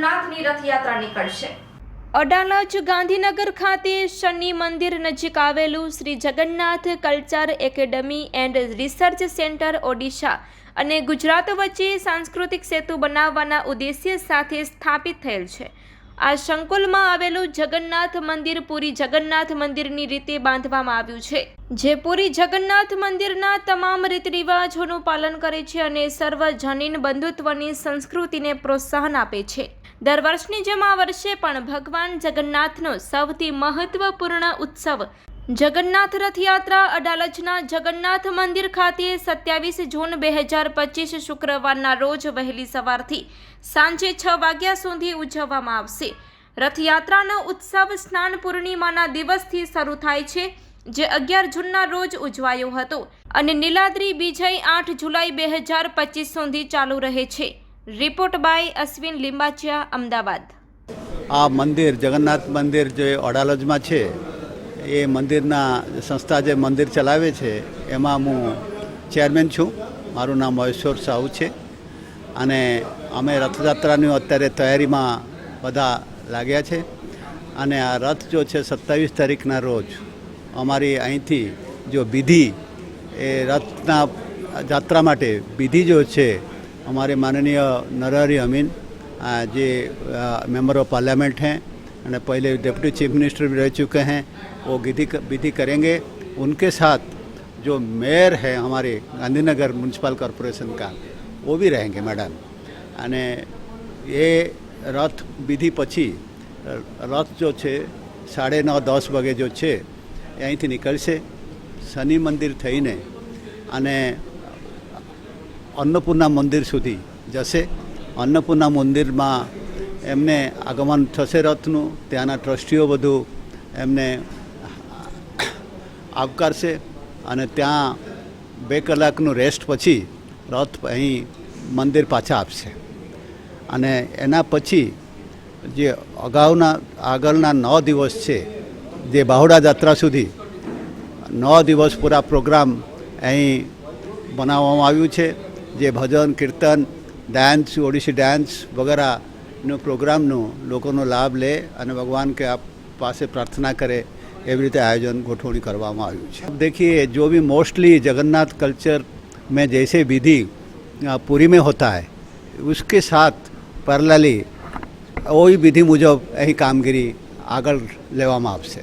મળશે અડાલજ ગાંધીનગર ખાતે શનિ મંદિર નજીક આવેલું Shri Jagannath culture academy and research centre Odisha અને ગુજરાત વચ્ચે સાંસ્કૃતિક સેતુ બનાવવાના ઉદ્દેશ્ય સાથે સ્થાપિત થયેલ છે. આ સંકુલમાં આવેલું જગન્નાથ મંદિર પુરી જગન્નાથ મંદિરની રીતે બાંધવામાં આવ્યું છે, જે પુરી જગન્નાથ મંદિરના તમામ રીત રિવાજોનું પાલન કરે છે અને સર્વજનીન બંધુત્વની સંસ્કૃતિને પ્રોત્સાહન આપે છે. દર વર્ષની જેમ આ વર્ષે પણ ભગવાન જગન્નાથનો સૌથી મહત્વપૂર્ણ ઉત્સવ જગન્નાથ રથયાત્રા અડાલજના જગન્નાથ મંદિર ખાતે સત્યાવીસ જૂન બે હજાર પચીસ શુક્રવારના રોજ વહેલી સવારથી સાંજે છ વાગ્યા સુધી ઉજવવામાં આવશે. રથયાત્રાનો ઉત્સવ સ્નાન પૂર્ણિમાના દિવસથી શરૂ થાય છે, જે અગિયાર જૂનના રોજ ઉજવાયો હતો અને નીલાદ્રી બીજય આઠ જુલાઈ બે હજાર પચીસ સુધી ચાલુ રહે છે. Report by Ashwin Limbachiya, Ahmedabad. આ મંદિર, જગન્નાથ મંદિર જે અડાલજમાં છે, એ મંદિરના સંસ્થા જે મંદિર ચલાવે છે, એમાં હું ચેરમેન છું. મારું નામ મહેશ્વર સાહુ છે. અને અમે રથયાત્રાની અત્યારે તૈયારીમાં બધા લાગ્યા છે. અને આ રથ જો છે સત્તાવીસ તારીખના રોજ, અમારી અહીંથી જો વિધિ, એ રથના જાત્રા માટે વિધિ જો છે हमारे माननीय नरहरि अमीन आ, जे मेंबर ऑफ पार्लियामेंट हैं और पहले डिप्टी चीफ मिनिस्टर भी रह चुके हैं वो विधि विधि करेंगे उनके साथ जो मेयर है हमारे गांधीनगर म्यूनसिपल कॉरपोरेशन का वो भी रहेंगे मैडम અને એ રથ વિધિ પછી રથ જો છે સાડે નવ દસ વાગે જો છે એ અહીંથી નીકળશે શનિ મંદિર થઈને અને અન્નપૂર્ણા મંદિર સુધી જશે. અન્નપૂર્ણા મંદિરમાં એમને આગમન થશે રથનું, ત્યાંના ટ્રસ્ટીઓ બધું એમને આવકારશે અને ત્યાં બે કલાકનું રેસ્ટ પછી રથ અહીં મંદિર પાછા આપશે. અને એના પછી જે અગાઉના, આગળના નવ દિવસ છે, જે બાહુડા જાત્રા સુધી નવ દિવસ પૂરા પ્રોગ્રામ અહીં બનાવવામાં આવ્યું છે. જે ભજન કીર્તન ડાન્સ ઓડિસી ડાન્સ વગેરેનો પ્રોગ્રામનો લોકોનો લાભ લે અને ભગવાન કે આપ પાસે પ્રાર્થના કરે એવી રીતે આયોજન ગોઠવણી કરવામાં આવ્યું છે देखिए जो भी मोस्टली जगन्नाथ कल्चर में जैसे विधि अ, पुरी में होता है उसके साथ पैरेलली वही विधि मुजब અહીં કામગીરી આગળ લેવામાં આવશે